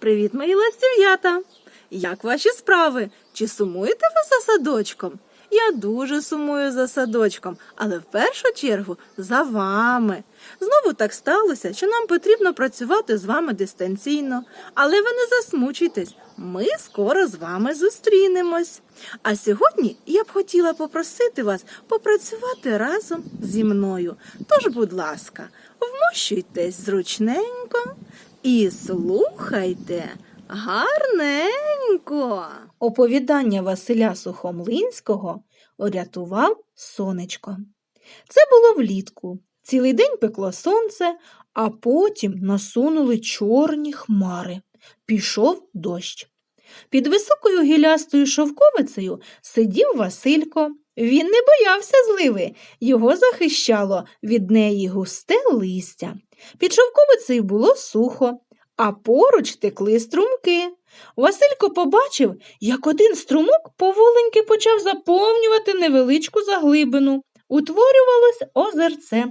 Привіт, мої ластів'ята! Як ваші справи? Чи сумуєте ви за садочком? Я дуже сумую за садочком, але в першу чергу за вами. Знову так сталося, що нам потрібно працювати з вами дистанційно. Але ви не засмучуйтесь, ми скоро з вами зустрінемось. А сьогодні я б хотіла попросити вас попрацювати разом зі мною. Тож, будь ласка, вмощуйтесь зручненько і слухайте гарненько. Оповідання Василя Сухомлинського урятував сонечко. Це було влітку. Цілий день пекло сонце, а потім насунули чорні хмари. Пішов дощ. Під високою гілястою шовковицею сидів Василько. Він не боявся зливи, його захищало від неї густе листя. Під шовковицею було сухо, а поруч текли струмки. Василько побачив, як один струмок поволеньки почав заповнювати невеличку заглибину. Утворювалось озерце.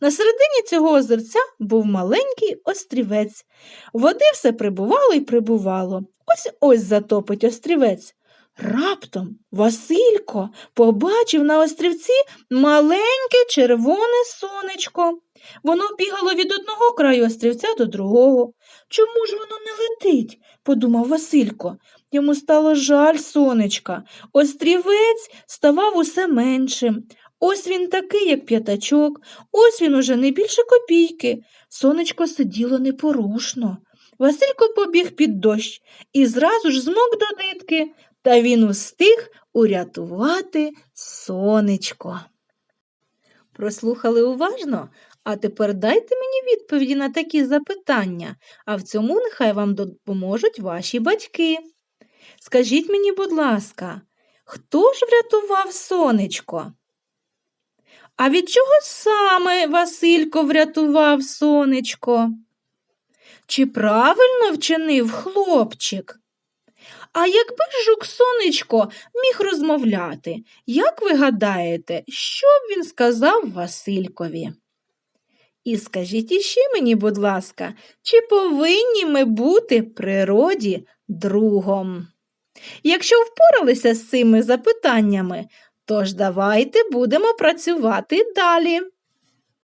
На середині цього озерця був маленький острівець. Води все прибувало і прибувало. Ось ось затопить острівець. Раптом Василько побачив на острівці маленьке червоне сонечко. Воно бігало від одного краю острівця до другого. Чому ж воно не летить? подумав Василько. Йому стало жаль сонечка. Острівець ставав усе меншим. Ось він такий, як п'ятачок, ось він уже не більше копійки. Сонечко сиділо непорушно. Василько побіг під дощ і зразу ж змок до нитки, та він устиг урятувати сонечко. Прослухали уважно, а тепер дайте мені відповіді на такі запитання, а в цьому нехай вам допоможуть ваші батьки. Скажіть мені, будь ласка, хто ж врятував сонечко? А від чого саме Василько врятував сонечко? Чи правильно вчинив хлопчик? А якби жук сонечко міг розмовляти, як ви гадаєте, що б він сказав Василькові? І скажіть іще мені, будь ласка, чи повинні ми бути природі другом? Якщо впоралися з цими запитаннями, тож давайте будемо працювати далі.